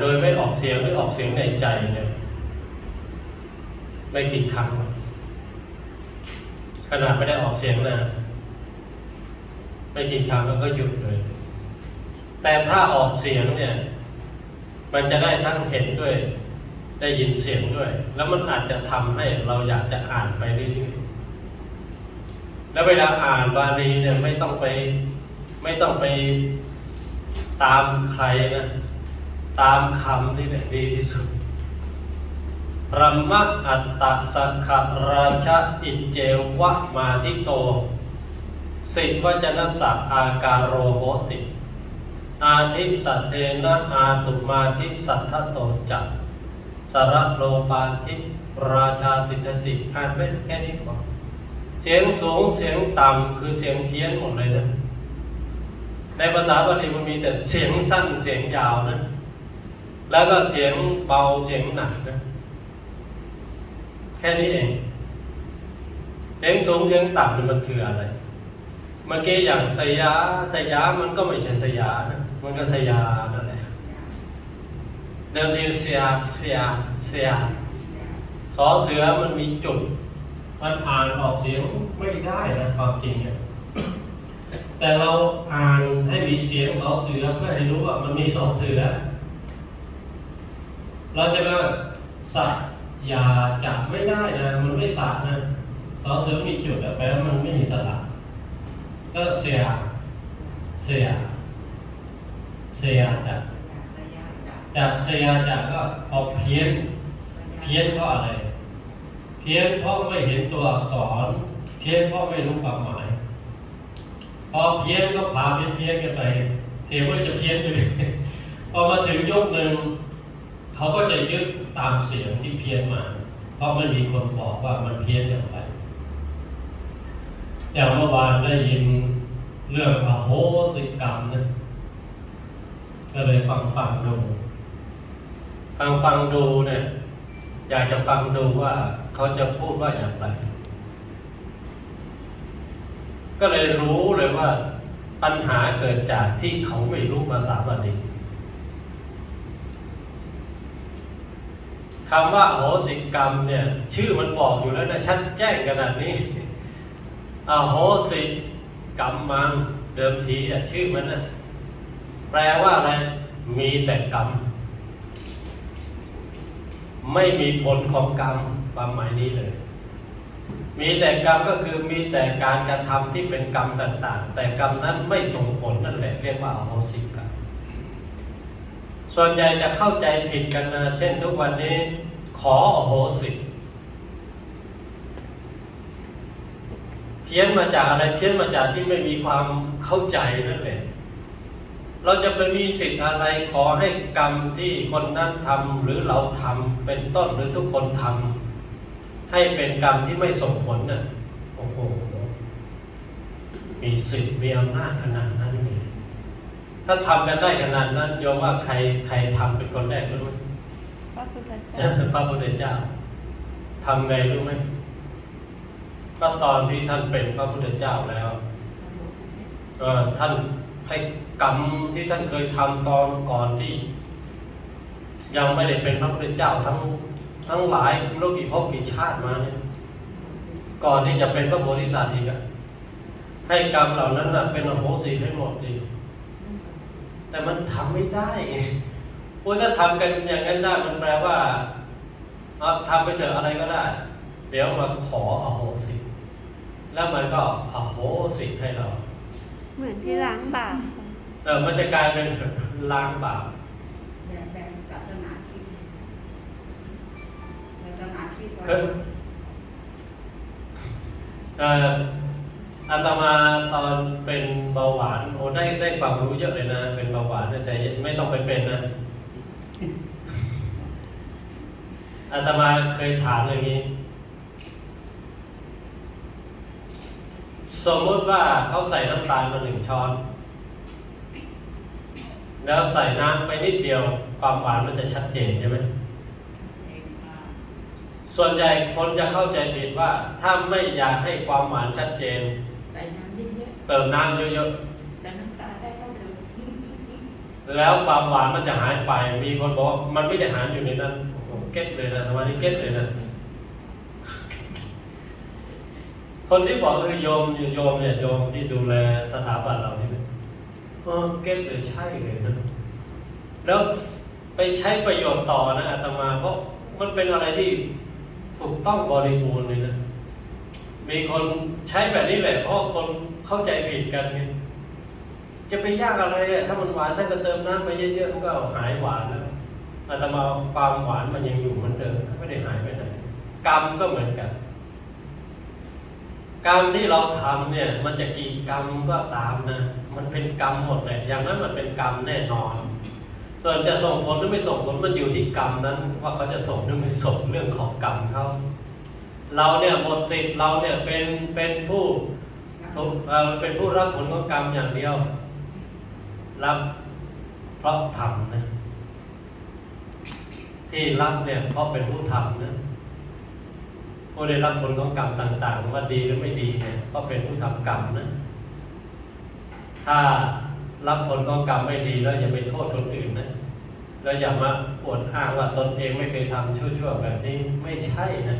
โดยไม่ออกเสียงหรือออกเสียงในใจเนี่ยไม่กี่ครั้งขนาดไม่ได้ออกเสียงนะไม่กี่ครั้งแล้วก็หยุดเลย แต่ถ้าออกเสียงเนี่ย มันจะได้ทั้งเห็นด้วย ได้ยินเสียงด้วย แล้วมันอาจจะทำให้เราอยากจะอ่านไปเรื่อยๆแล้วเวลาอ่านบาลีเนี่ยไม่ต้องไป ไม่ต้องไปตามใครนะ ตามคำที่เนี่ยดีที่สุดพระมะอัตตะสักขราชาอิจเจวะมาทิโต สิวจนสสะอาการโรโหติ อาทิสัตเทนะอาตุมาทิสัทธโตจักสระโลปาทิราชาติทติอ่านไปแค่นี้ก่อนเสียงสูงเสียงต่ำคือเสียงเพี้ยนหมดเลยนะ ในภาษาบาลีมันมีแต่เสียงสั้นเสียงยาวนะ แล้วก็เสียงเบาเสียงหนักนะแค่นี้เอง เสียงสูงเสียงต่ำมันคืออะไร เมื่อกี้อย่างสยาสยามันก็ไม่ใช่สยานะมันก็สยานั่นแหละเดิมทีเสียเสียเสียสอเสือมันมีจุด มันอ่านออกเสียงไม่ได้นะความจริงเนี่ยแต่เราอ่านให้มีเสียงสอเสือเพื่อให้รู้ว่ามันมีสอเสือ เราจะมาสัตยาจะไม่ได้นะ มันไม่สัตนะสอเสือมีจุดแต่แปลว่ามันไม่มีสระก็เสีย เสีย เสียจะจากเสียจะก็ออกเพี้ยน เพี้ยนเพราะอะไร เพี้ยนเพราะไม่เห็นตัวอักษร เพี้ยนเพราะไม่รู้ความหมาย พอเพี้ยนก็พาเพี้ยนเพี้ยนกันไปเทว่าจะเพี้ยนไปพอมาถึงยกหนึ่ง เขาก็จะยึดตามเสียงที่เพี้ยนมา เพราะไม่มีคนบอกว่ามันเพี้ยนอย่างไร อย่างเมื่อวานได้ยินเรื่องอโหสิกรรมนะก็เลยฟังฟังดู ฟังฟังดูเนี่ย อยากจะฟังดูว่าเขาจะพูดว่าอย่างไร ก็เลยรู้เลยว่าปัญหาเกิดจากที่เขาไม่รู้ภาษาบาลี คำว่าโหสิกรรมเนี่ยชื่อมันบอกอยู่แล้วนะชัดแจ้งขนาดนี้อโหสิกรรมมังเดิมทีอะชื่อมันนะแปลว่าอะไรมีแต่กรรม ไม่มีผลของกรรมความหมายนี้เลย มีแต่กรรมก็คือมีแต่การกระทำที่เป็นกรรมต่าง ๆ แต่กรรมนั้นไม่ส่งผลนั่นแหละเรียกว่าอโหสิกรรม ส่วนใหญ่จะเข้าใจผิดกันนะเช่นทุกวันนี้ ขออโหสิ เพี้ยนมาจากอะไรเพี้ยนมาจากที่ไม่มีความเข้าใจนั่นแหละเราจะไปมีสิทธิ์อะไรขอให้กรรมที่คนนั้นทำหรือเราทำเป็นต้นหรือทุกคนทำให้เป็นกรรมที่ไม่ส่งผลน่ะโอ้โหมีสิทธิ์มีอำนาจขนาดนั้นเถ้าทำกันได้ขนาดนั้นโยมว่าใครใครทำเป็นคนแรกรู้ไหมพระพุทธเจ้าเจ้าพระพุทธเจ้าทำไงรู้ไหมก็ตอนที่ท่านเป็นพระพุทธเจ้าแล้วเออท่านให้กรรมที่ท่านเคยทำตอนก่อนที่ ยังไม่ได้เป็นพระพุทธเจ้าทั้งทั้งหลายโลกกี่ภพกี่ชาติมาเนี่ยก่อนที่จะเป็นพระโพธิสัตว์อีกอะให้กรรมเหล่านั้นน่ะเป็นอโหสิให้หมดดิ แต่มันทำไม่ได้เพราะถ้าทำกันอย่างนั้นได้มันแปลว่าเอาทำไปเถอะอะไรก็ได้ เดี๋ยวมาขออโหสิแล้วมันก็อโหสิให้เรา เหมือนที่ล้างบาปเออมันจะกลายเป็นล้างบาปแบบแบบศาสนาคริดศาสนาคริดคือเอ่อ อาตมาตอนเป็นเบาหวานโอ้ได้ได้ความรู้เยอะเลยนะ เป็นเบาหวานนะแต่ไม่ต้องไปเป็นนะอาตมาเคยถามอย่างนี้ สมมติว่าเขาใส่น้ำตาลมาหนึ่งช้อน แล้วใส่น้ำไปนิดเดียว ความหวานมันจะชัดเจนใช่ไหมส่วนใหญ่คนจะเข้าใจผิดว่า ถ้าไม่อยากให้ความหวานชัดเจน ใส่น้ำเยอะเติมน้ำเยอะๆแต่น้ำตาลได้เท่าเดิมๆ แล้วความหวานมันจะหายไป มีคนบอกว่ามันไม่ได้หารอยู่ในนั้นโอ้โหเก็ตเลยนะทำไมนี่เก็ตเลยนะ คนที่บอกก็คือโยมโยมเนี่ยโยมที่ดูแลสถาบันเรานี่นะเออเก็ตเลยใช่เลยนะ แล้วไปใช้ประโยชน์ต่อนะอาตมาเพราะมันเป็นอะไรที่ถูกต้องบริบูรณ์เลยนะ มีคนใช้แบบนี้แหละเพราะคนเข้าใจผิดกันไงจะไปยากอะไรอะถ้ามันหวานถ้าก็เติมน้ำไปเยอะๆมันก็หายหวานแล้วอาตมาความหวานมันยังอยู่เหมือนเดิมไม่ได้หายไปไหนกรรมก็เหมือนกัน กรรมที่เราทำเนี่ย มันจะกี่กรรมก็ตามนะ มันเป็นกรรมหมดเลยอย่างนั้นมันเป็นกรรมแน่นอน ส่วนจะส่งผลหรือไม่ส่งผลมันอยู่ที่กรรมนั้น ว่าเขาจะส่งหรือไม่ส่งเรื่องของกรรมเขา เราเนี่ยหมดสิทธิ์เราเนี่ยเป็นเป็นผู้เออเป็นผู้รับผลของกรรมอย่างเดียว รับเพราะทำนะที่รับเนี่ยเพราะเป็นผู้ทำนะผู้ได้รับผลของกรรมต่าง ๆ ว่าดีหรือไม่ดีเนี่ยก็เป็นผู้ทำกรรมนะถ้ารับผลของกรรมไม่ดีแล้วอย่าไปโทษคนอื่นนะแล้วอย่ามาอวดอ้างว่าตนเองไม่เคยทำชั่วๆแบบนี้ไม่ใช่นะ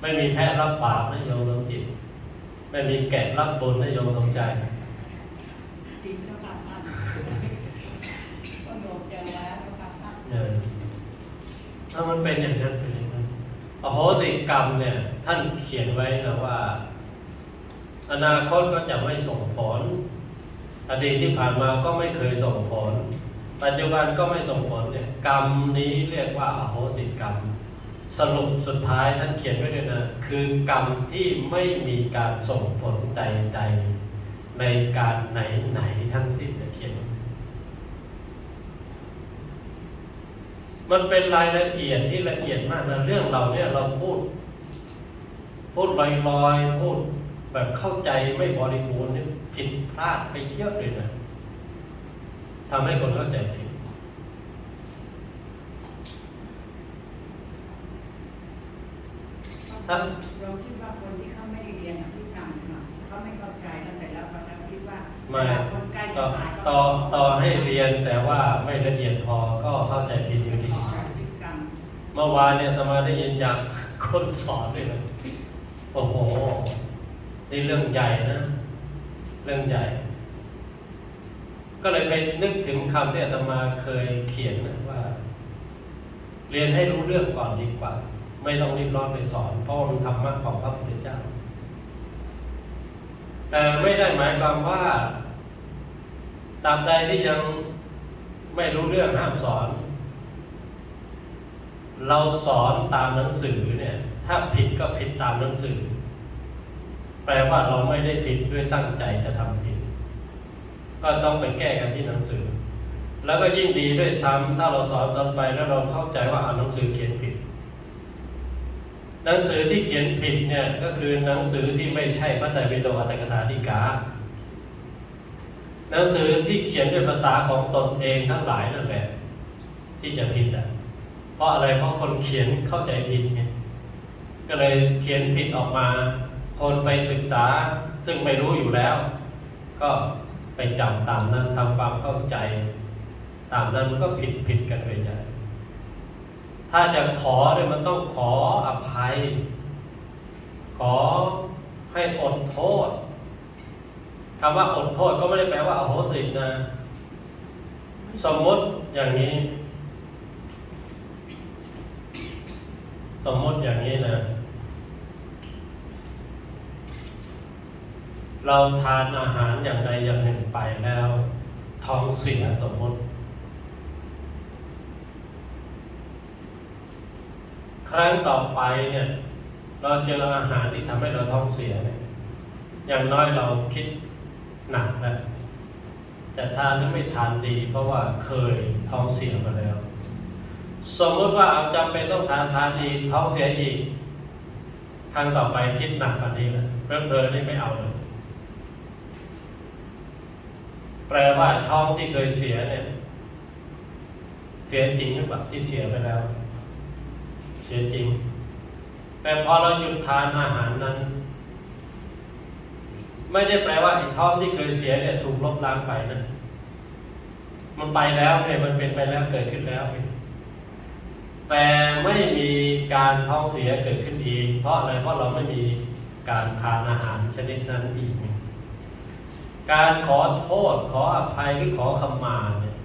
ไม่มีแพ้รับบาปนะโยมสมจิต ไม่มีแกะรับบุญนะโยมสมใจจริงเจ้าค่ะท่านก็โยมเจอแล้วเจ้าค่ะท่านเออถ้ามันเป็นอย่างนั้นเป็นอย่างนั้นอโหสิกรรมเนี่ย ท่านเขียนไว้นะว่า อนาคตก็จะไม่ส่งผลอดีตที่ผ่านมาก็ไม่เคยส่งผล ปัจจุบันก็ไม่ส่งผลเนี่ย กรรมนี้เรียกว่าอโหสิกรรม สรุปสุดท้ายท่านเขียนไว้ด้วยนะ คือกรรมที่ไม่มีการส่งผลใด ๆ ในการไหน ๆ ทั้งสิ้นเนี่ยเขียน มันเป็นรายละเอียดที่ละเอียดมากนะเรื่องเราเนี่ยเราพูด พูดลอยๆพูดแบบเข้าใจไม่บริบูรณ์เนี่ยผิดพลาดไปเยอะเลยนะทำให้คนเข้าใจผิด ครับเราคิดว่าคนที่เขาไม่ได้เรียนอภิธรรมเนี่ยเขาไม่เข้าใจแล้วเสร็จแล้วเขาจะคิดว่าไม่เวลาคนใกล้ต่จะอตายก็ต่อต่อให้เรียนแต่ว่าไม่ละเอียดพอก็เข้าใจผิดอยู่ดีขอพฤติกรรมเมื่อวานเนี่ยอาตมาได้ยินจากคนสอนเลยนะโอ้โหนี่เรื่องใหญ่นะ เรื่องใหญ่ ก็เลยไปนึกถึงคำที่อาตมาเคยเขียนนะว่า เรียนให้รู้เรื่องก่อนดีกว่า ไม่ต้องรีบร้อนไปสอน เพราะมันธรรมะของพระพุทธเจ้า แต่ไม่ได้หมายความว่าตาบใดที่ยังไม่รู้เรื่องห้ามสอน เราสอนตามหนังสือเนี่ย ถ้าผิดก็ผิดตามหนังสือ แปลว่าเราไม่ได้ผิดด้วยตั้งใจจะทำผิด ก็ต้องไปแก้กันที่หนังสือ แล้วก็ยิ่งดีด้วยซ้ำถ้าเราสอนตอนไปแล้วเราเข้าใจว่าอ่านหนังสือเขียนผิด หนังสือที่เขียนผิดเนี่ยก็คือหนังสือที่ไม่ใช่พระไตรปิฎกอัตถกถาธิกา หนังสือที่เขียนด้วยภาษาของตนเองทั้งหลายนั่นแหละที่จะผิดอะเพราะอะไรเพราะคนเขียนเข้าใจผิดไงก็เลยเขียนผิดออกมา คนไปศึกษาซึ่งไม่รู้อยู่แล้ว ก็ไปจำตามนั้นทำความเข้าใจ ตามนั้นมันก็ผิดผิดกันไปใหญ่ ถ้าจะขอเนี่ยมันต้องขออภัย ขอให้อดโทษคำว่าอดโทษก็ไม่ได้แปลว่าอโหสินะ สมมติอย่างนี้ สมมติอย่างนี้นะ เราทานอาหารอย่างใดอย่างหนึ่งไปแล้ว ท้องเสียสมมติ ค รั้งต่อไปเนี่ย เราเจออาหารที่ทำให้เราท้องเสียเนี่ยอย่างน้อยเราคิดหนักแล้วจะทานหรือไม่ทานดี เพราะว่าเคยท้องเสียมาแล้ว สมมติว่าเอาจำเป็นต้องทานทานอีท้องเสียอีกครั้งต่อไปคิดหนักกว่านี้แล้วเริ่มเลินนี่ไม่เอาเลยแปลว่าท้องที่เคยเสียเนี่ย เสียจริงหรือเปล่าที่เสียไปแล้ว สียจริง แต่พอเราหยุดทานอาหารนั้น ไม่ได้แปลว่าไอ้ท้องที่เคยเสียเนี่ยถูกลบล้างไปนะมันไปแล้วเนี่ยมันเป็นไปแล้วเกิดขึ้นแล้ว แต่ไม่มีการท้องเสียเกิดขึ้นอีกเพราะอะไรเพราะเราไม่มีการทานอาหารชนิดนั้นอีก การขอโทษขออภัยหรือขอขมาเนี่ย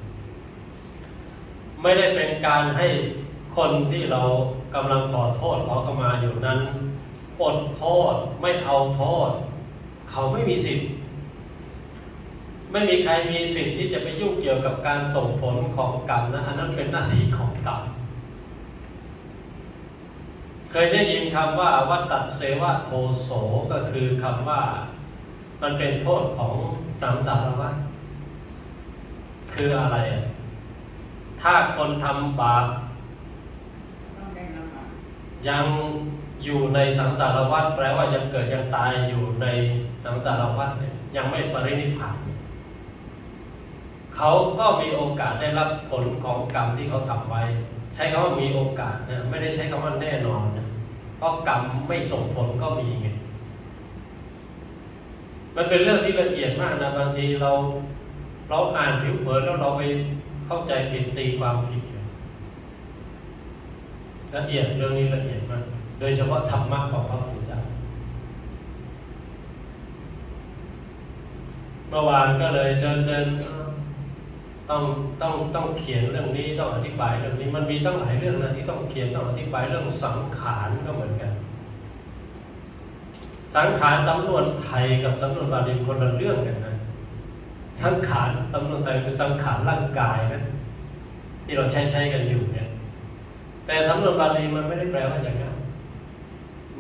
ไม่ได้เป็นการให้ คนที่เรากำลังขอโทษขอขมาอยู่นั้นอดโทษไม่เอาโทษ เขาไม่มีสิทธิ์ ไม่มีใครมีสิทธิ์ที่จะไปยุ่งเกี่ยวกับการส่งผลของกรรมนะอันนั้นเป็นหน้าที่ของกรรมเคยได้ยินคำว่าวัตตเสวะโทโสก็คือคำว่า มันเป็นโทษของสังสารวัฏคืออะไร ถ้าคนทำบาป ต้องได้รับมา ยังอยู่ในสังสารวัฏแปลว่ายังเกิดยังตายอยู่ในสังสารวัฏยยังไม่ปรินิพพานเขาก็มีโอกาสได้รับผลของกรรมที่เขาทำไว้ ใช้คำว่ามีโอกาสนะไม่ได้ใช้คำว่าแน่นอนนะเพราะกรรมไม่ส่งผลก็มีไงมันเป็นเรื่องที่ละเอียดมากนะบางทีเรา เราอ่านผิวเผินแล้วเราไปเข้าใจผิดตีความผิด ละเอียดเรื่องนี้ละเอียดมาก โดยเฉพาะธรรมะของพระพุทธเจ้าเมื่อวานก็เลยเดินเดินต้องต้องต้องเขียนเรื่องนี้ต้องอธิบายเรื่องนี้มันมีตั้งหลายเรื่องนะที่ต้องเขียนต้องอธิบายเรื่องสังขารก็เหมือนกัน สังขารสำนวนไทยกับสำนวนบาลีคนละเรื่องกันนะสังขารสำนวนไทยคือสังขารร่างกายนะที่เราใช้ใช้กันอยู่เนี่ย แต่สำนวนบาลีมันไม่ได้แปลว่าอย่างนั้น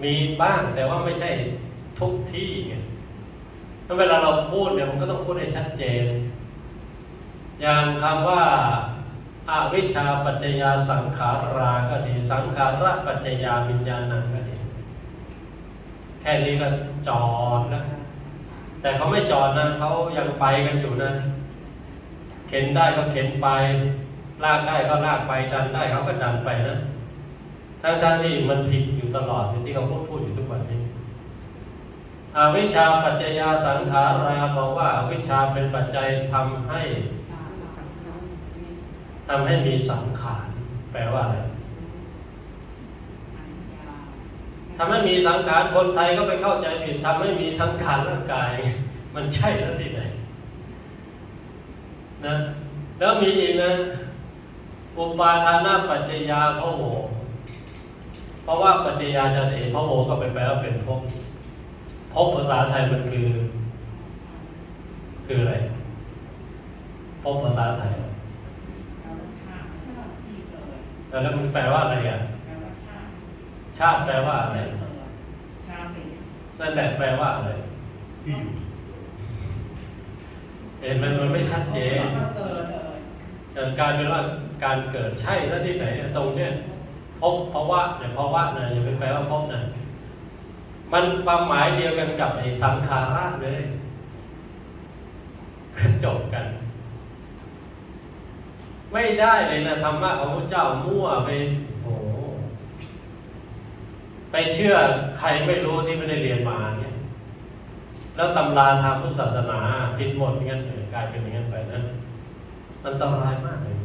มีบ้างแต่ว่าไม่ใช่ทุกที่ไงถ้าเวลาเราพูดเนี่ยมันก็ต้องพูดให้ชัดเจน อย่างคำว่าอาวิชชาปัจจยาสังขาราก็ดี สังขาระปัจจยาวิญญาณังก็ดี แค่นี้ก็จอดแล้วแต่เขาไม่จอดนะเขายังไปกันอยู่นะ เข็นได้ก็เข็นไป ลากได้ก็ลากไปดันได้เขาก็ดันไปนะทั้งๆที่มันผิดอยู่ตลอดที่เขาพูดพูดอยู่ทุกวันนี้อวิชชาปัจจยาสังขาราบอกว่าอวิชชาเป็นปัจจัยทำให้ชาสังขารทำให้มีสังขาร แปลว่าอะไรทำให้มีสังขารคนไทยก็ไปเข้าใจผิดทำให้มีสังขารร่างกาย มันใช่แล้วที่ไหนนะแล้วมีอีกนะ อุปาทานาปัจจยาพระโวเพราะว่าปัจจยาจะเอกพระโวก็เป็นแปลว่าเป็นภพภพภาษาไทยมันคือ คืออะไรภพภาษาไทยแปลว่าชาติชาติที่เกิดแล้วมันแปลว่าอะไรอะแปลว่าชาติชาติแปลว่าอะไรเกิดชาติเป็นนั่นแหละแปลว่าอะไรที่อยู่เห็นไหมมันไม่ชัดเจนก็เกิดเลยแต่กลารเป็นว่า การเกิดใช่แล้วที่ไหนตรงเนี้ยพบเพราะว่าเนี่ยเพราะว่านะอย่าไปแปลว่าพบนะมันความหมายเดียวกันกับไอ้สังขาระเลยจบกัน ไม่ได้เลยนะธรรมะของพระเจ้ามั่วไปโอ้โหไปเชื่อใครไม่รู้ที่ไม่ได้เรียนมาเนี่ย แล้วตำราทางพุทธศาสนาผิดหมดงั้นเลยกลายเป็นอย่างนั้นไปนะอันตรายมากเลย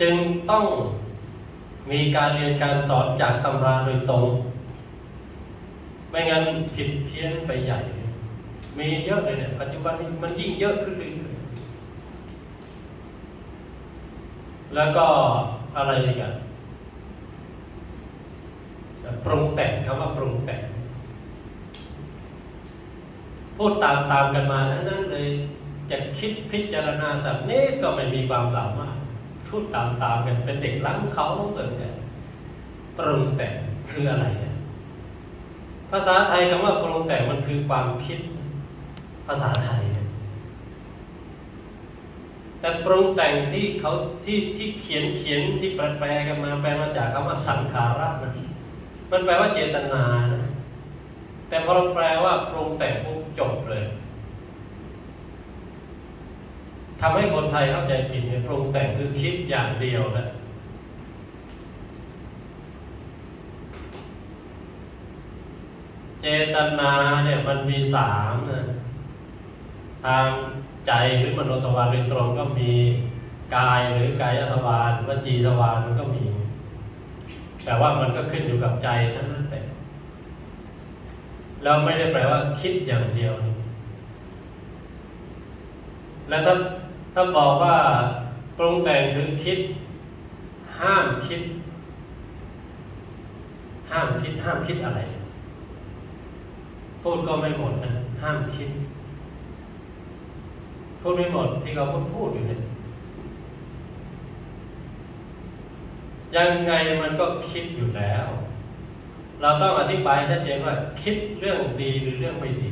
จึงต้องมีการเรียนการสอนจากตำราโดยตรง ไม่งั้นผิดเพี้ยนไปใหญ่ มีเยอะเลยเนี่ยปัจจุบันนี้มันยิ่งเยอะขึ้นเรื่อยๆแล้วก็อะไรอีกอะปรุงแต่งคำว่าปรุงแต่ง พูดตามตามๆกันมาทั้งนั้นเลย จะคิดพิจารณาสักนิดก็ไม่มีความสามารถ พูดตามๆกันเป็นเด็กล้างเขาเกิดเนี่ยปรุงแต่งคืออะไรเนี่ยภาษาไทยคำว่าปรุงแต่งมันคือความคิดภาษาไทยเนี่ยแต่ปรุงแต่งที่เขาที่ที่เขียนเขียนที่แปลกันมาแปลมาจากคำว่าสังขาระนะมันแปลว่าเจตนานะแต่พอเราแปลว่าปรุงแต่งปุ๊บจบเลย ทำให้คนไทยเข้าใจผิดเนี่ยปรุงแต่งคือคิดอย่างเดียวนะเจตนาเนี่ยมันมีสามนะทางใจหรือมโนทวารโดยตรงก็มีกายหรือกายทวารวจีทวารมันก็มี แต่ว่ามันก็ขึ้นอยู่กับใจเท่านั้นแหละแล้วไม่ได้แปลว่าคิดอย่างเดียว แล้วถ้า ถ้าบอกว่าปรุงแต่งคือคิด ห้ามคิด ห้ามคิด ห้ามคิดอะไร พูดก็ไม่หมดนะ ห้ามคิด พูดไม่หมดที่เขาพูดพูดอยู่เนี่ยยังไงมันก็คิดอยู่แล้ว เราต้องอธิบายชัดเจนว่าคิดเรื่องดีหรือเรื่องไม่ดี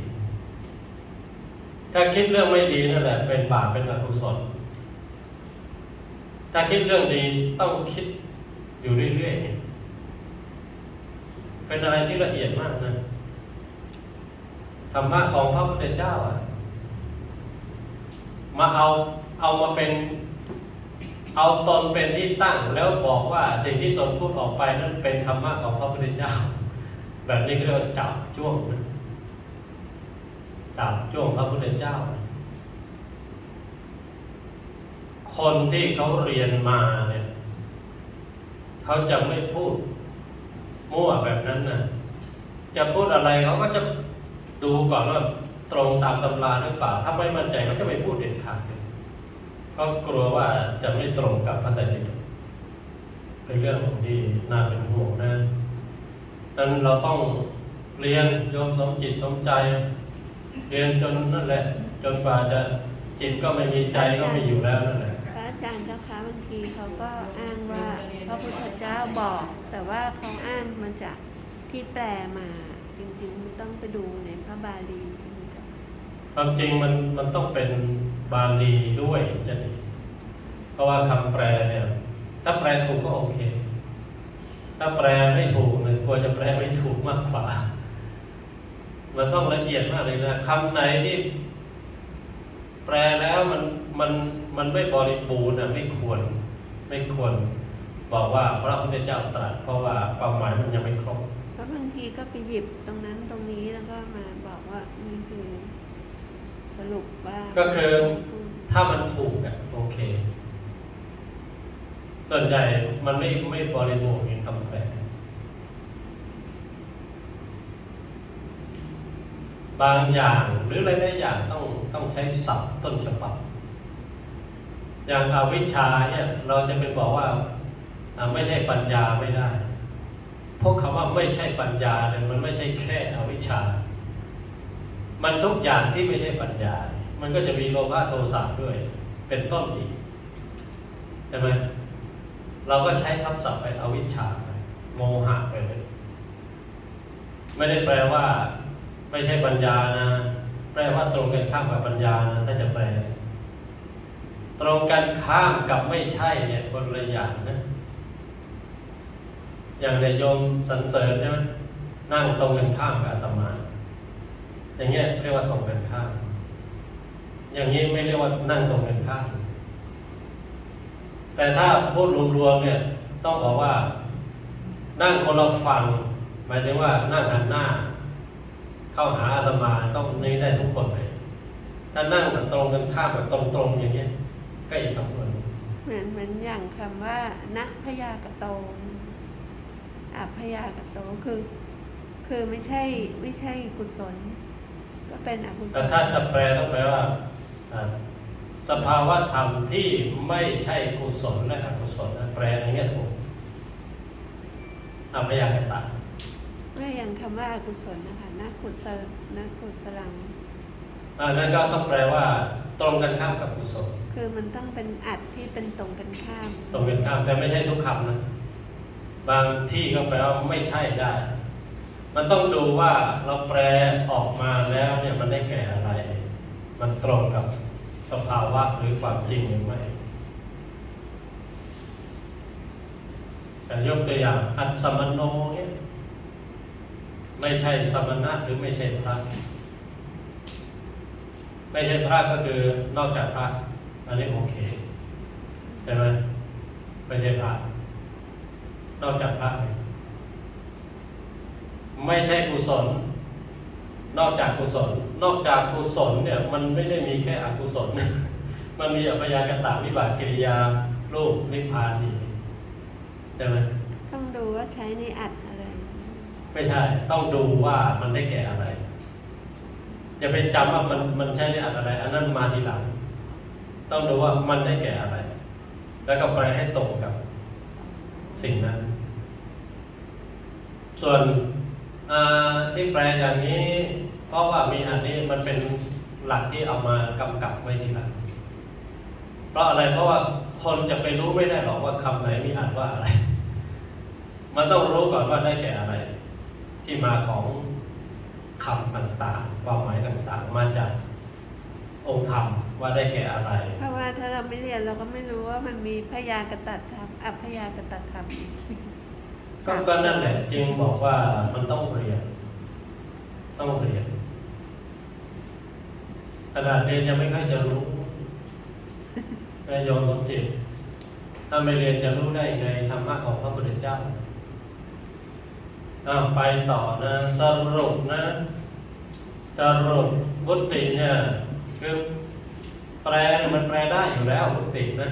ถ้าคิดเรื่องไม่ดีนั่นแหละเป็นบาปเป็นอกุศลถ้าคิดเรื่องดีต้องคิดอยู่เรื่อยๆเป็นอะไรที่ละเอียดมากนะธรรมะของพระพุทธเจ้าอะมาเอาเอามาเป็น เอาตนเป็นที่ตั้ง แล้วบอกว่าสิ่งที่ตนพูดออกไปนั้นเป็นธรรมะของพระพุทธเจ้า แบบนี้ก็เรียกว่าจับจ้วงนะ จับจ้วงพระพุทธเจ้า คนที่เขาเรียนมาเนี่ยเขาจะไม่พูด มั่วแบบนั้นนะจะพูดอะไรเขาก็จะดูก่อนว่าตรงตามตำราหรือเปล่า ถ้าไม่มั่นใจเขาจะไม่พูดเด็ดขาดเลยเขากลัวว่าจะไม่ตรงกับพระไตรปิฎกเป็นเรื่องที่น่าเป็นห่วงนะดังนั้นเราต้องเรียนโยมสมจิตสมใจ เรียนจนนั่นแหละ จนกว่าจะจิตก็ไม่มีใจก็ไม่อยู่แล้วนั่นแหละพระอาจารย์เจ้าคะบางทีเขาก็อ้างว่าพระพุทธเจ้าบอก แต่ว่าเขาอ้างมาจากที่แปลมา จริงๆมันต้องไปดูในพระบาลีนะคะความจริงมันมันต้องเป็นบาลีด้วยจะดีเพราะว่าคำแปลเนี่ย ถ้าแปลถูกก็โอเค ถ้าแปลไม่ถูกเนี่ยกลัวจะแปลไม่ถูกมากกว่า มันต้องละเอียดมากเลยนะคำไหนที่แปลแล้วมันมันมันไม่บริบูรณ์อะไม่ควรไม่ควร บอกว่าพระพุทธเจ้าตรัสเพราะว่าความหมายมันยังไม่ครบเพราะบางทีก็ไปหยิบตรงนั้นตรงนี้แล้วก็มาบอกว่านี่คือสรุปว่าก็คือถ้ามันถูกอะโอเค ส่วนใหญ่มันไม่ไม่บริบูรณ์ในคำแปล บางอย่างหรือหลายๆอย่างต้องต้องใช้ศัพท์ต้นฉบับ อย่างอาวิชชาเนี่ยเราจะไปบอกว่าไม่ใช่ปัญญาไม่ได้เพราะคำว่าไม่ใช่ปัญญาเนี่ยมันไม่ใช่แค่อวิชชา มันทุกอย่างที่ไม่ใช่ปัญญา มันก็จะมีโลภะโทสะด้วย เป็นต้นอีกใช่ไหมเราก็ใช้ทับศัพท์ไปอวิชชาโมหะไปเลยไม่ได้แปลว่า ไม่ใช่ปัญญานะ แปลว่าตรงกันข้ามกับปัญญานะถ้าจะแปล ตรงกันข้ามกับไม่ใช่เนี่ยคนละอย่างนะอย่างในโยมสรรเสริญใช่ไหมนั่งตรงกันข้ามกับอาตมา อย่างเงี้ยเรียกว่าตรงกันข้าม อย่างนี้ไม่เรียกว่านั่งตรงกันข้าม แต่ถ้าพูดรวมๆเนี่ย ต้องบอกว่า นั่งคนละฝั่งหมายถึงว่านั่งหันหน้า เข้าหาอาตมาต้องนี้ได้ทุกคนเลยถ้านั่งแบบตรงกันข้ามแบบตรงๆอย่างเงี้ยก็อีกสำนวนหนึ่งเหมือนเหมือนอย่างคำว่านักพยากะโตอัพพยากะโตคือ คือไม่ใช่ไม่ใช่กุศล ก็เป็นอกุศแต่ลถ้าจะแปลต้องแปลว่าอ่าสภาวะธรรมที่ไม่ใช่กุศลและอกุศลนะแปลอย่างเงี้ยถูกอภยากตะ ไม่อย่างคำว่าอกุศลนะคะนักกุศลนักกุศลังอ่านั่นก็ต้องแปลว่า ตรงกันข้ามกับกุศลคือมันต้องเป็นอัดที่เป็นตรงกันข้าม ตรงกันข้ามแต่ไม่ใช่ทุกคำนะบางที่ก็แปลว่าไม่ใช่ได้ มันต้องดูว่าเราแปลออกมาแล้วเนี่ยมันได้แก่อะไร มันตรงกับสภาวะหรือความจริงหรือไม่แต่ยกตัวอย่างอัศมโนเนี่ย ไม่ใช่สมณะหรือไม่ใช่พระไม่ใช่พระก็คือนอกจากพระอันนี้โอเคใช่ไหมไม่ใช่พระนอกจากพระไม่ใช่กุศล นอกจากกุศล นอกจากกุศลเนี่ย มันไม่ได้มีแค่อกุศลมันมีอัพยากตะวิบากกิริยารูปนิพพานอีกใช่ไหมต้องดูว่าใช้ในอัดอะ ไม่ใช่ ต้องดูว่ามันได้แก่อะไรอย่าไปจำว่ามันมันใช้ในอันอะไร อันนั้นมาทีหลัง ต้องดูว่ามันได้แก่อะไร แล้วก็แปลให้ตรงกับ สิ่งนั้น ส่วนที่แปลอย่างนี้ เพราะว่ามีอันนี้มันเป็นหลักที่เอามากำกับไว้ทีหลังเพราะอะไรเพราะว่าคนจะไปรู้ไม่ได้หรอกว่าคำไหนมีอ่านว่าอะไร มันต้องรู้ก่อนว่าได้แก่อะไร ที่มาของคำต่างๆ ความหมายต่างๆ มาจากองค์ธรรมว่าได้แก่อะไร เพราะว่าถ้าเราไม่เรียนเราก็ไม่รู้ว่ามันมีพยากตัดธรรมอัพยากตัดธรรมอีกก็ก็นั่นแหละจึงบอกว่ามันต้องเรียน ต้องเรียนขนาดเรียนยังไม่ค่อยจะรู้นายโยมสมจิตถ้าไม่เรียนจะรู้ได้ไงธรรมะของพระพุทธเจ้า อ่าไปต่อนะสรุปนะสรุปวุติเนี่ยคือแปลมันแปลได้อยู่แล้ววุตินะ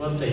วุติ